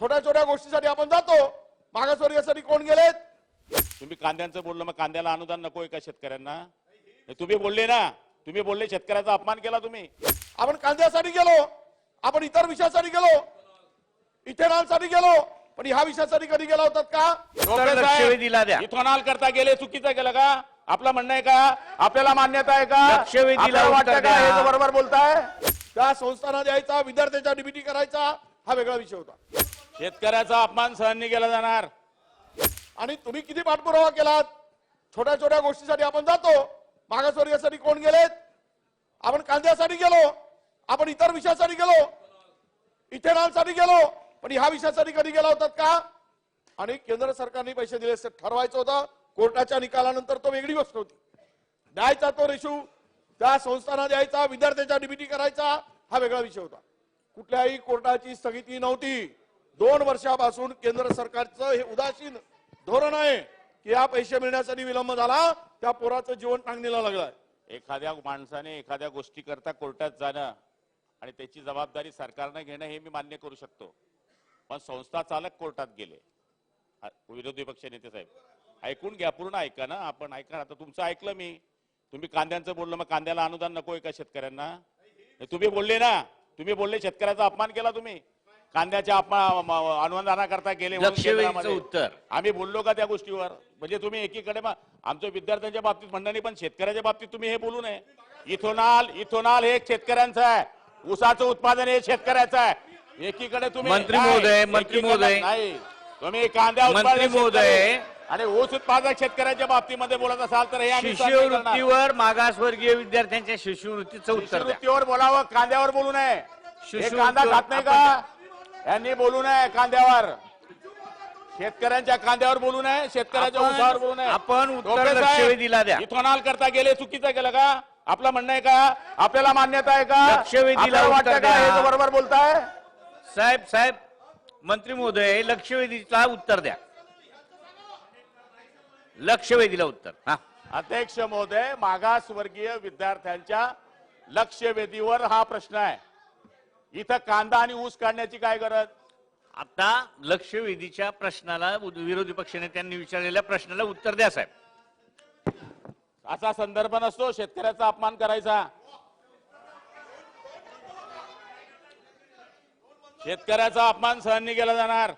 छोट्या छोट्या गोष्टीसाठी आपण जातो. मागासवर्गीयासाठी कोण गेलेत? तुम्ही कांद्यांचं बोललं मग कांद्याला अनुदान नकोय का शेतकऱ्यांना. तुम्ही बोलले ना. तुम्ही बोलले शेतकऱ्याचा अपमान केला तुम्ही. आपण कांद्यासाठी गेलो. आपण इतर विषयासाठी गेलो. इथेनॉलसाठी गेलो. पण ह्या विषयासाठी कधी गेला होतात का? इथेनॉल करता गेले चुकीचं केलं का? आपलं म्हणणं आहे का? आपल्याला मान्यता आहे का? वाटतं का? हे बरोबर बोलताय. त्या संस्थांना द्यायचा विद्यार्थ्याच्या डीबीटी करायचा हा वेगळा विषय होता. शेतकऱ्याचा अपमान सहन नाही केला जाणार. आणि तुम्ही किती पाठपुरावा केलात? छोट्या छोट्या गोष्टीसाठी आपण जातो. मागासवर्गीयासाठी कोण गेलेत? आपण कांद्यासाठी गेलो. आपण इतर विषयासाठी गेलो. इथेनॉलसाठी गेलो. पण ह्या विषयासाठी कधी गेला होतात का? आणि केंद्र सरकारने पैसे दिले ठरवायचं होतं. कोर्टाच्या निकालानंतर तो वेगळी गोष्ट होती. द्यायचा तो रेशू त्या संस्थांना द्यायचा विद्यार्थ्यांच्या डीबीटी करायचा हा वेगळा विषय होता. कुठल्याही कोर्टाची स्थगिती नव्हती. दोन वर्षापासून केंद्र सरकारचं हे उदासीन धोरण आहे की या पैसे मिळण्यासाठी विलंब झाला त्या पोराचं जीवन टांगणीला लागलाय. एखाद्या माणसाने एखाद्या गोष्टी करता कोर्टात जाणं आणि त्याची जबाबदारी सरकारनं घेणं हे मी मान्य करू शकतो. पण संस्था चालक कोर्टात गेले. विरोधी पक्ष नेते साहेब ऐकून घ्या पूर्ण ऐका ना. आपण ऐका ना. आता तुमचं ऐकलं मी. तुम्ही कांद्यांचं बोललं मग कांद्याला अनुदान नको आहे का शेतकऱ्यांना. हे तुम्ही बोलले ना. तुम्ही बोलले शेतकऱ्याचा अपमान केला तुम्ही. कांद्याच्या अपमान अनुदानाकरता गेले. उत्तर. आम्ही बोललो का त्या गोष्टीवर म्हणजे तुम्ही एकीकडे आमच्या विद्यार्थ्यांच्या बाबतीत म्हणणं नाही पण शेतकऱ्याच्या बाबतीत तुम्ही हे बोलू नये इथोनाल इथोनाल हे शेतकऱ्यांचं आहे ऊसाचं उत्पादन हे शेतकऱ्याचं आहे एकीकडे तुम्ही मंत्री महोदय, मंत्री महोदय. नाही तुम्ही कांद्या मंत्री महोदय. आणि ऊस उत्पादक शेतकऱ्याच्या बाबतीमध्ये बोलत असाल तर हे. शिष्यवृत्तीवर मागासवर्गीय विद्यार्थ्यांच्या शिष्यवृत्तीचं उत्तर द्या शिष्यवृत्तीवर बोलावं कांद्यावर बोलू नये कांदा खात नाही का यांनी बोलू नये कांद्यावर. शेतकऱ्यांच्या कांद्यावर बोलू नये शेतकऱ्याच्या ऊसावर बोलू नये. आपण उत्तर लक्षवेधीला द्या. इथेनॉल करता गेले चुकीचं केलं का? आपलं म्हणणं आहे का? आपल्याला मान्यता आहे का? लक्षवेधीला वाटतं का हे बरोबर बोलताय? साहेब साहेब मंत्री महोदय लक्षवेधीला उत्तर द्या. लक्षवेधीला उत्तर. हा. अध्यक्ष महोदय मागासवर्गीय विद्यार्थ्यांच्या लक्षवेधीवर हा प्रश्न आहे. इथं कांदा आणि ऊस काढण्याची काय गरज? आता लक्षवेधीच्या प्रश्नाला विरोधी पक्षनेत्यांनी विचारलेल्या प्रश्नाला उत्तर द्या साहेब. असा संदर्भ नसतो शेतकऱ्याचा अपमान करायचा. शेतकऱ्याचा अपमान सहन केला जाणार.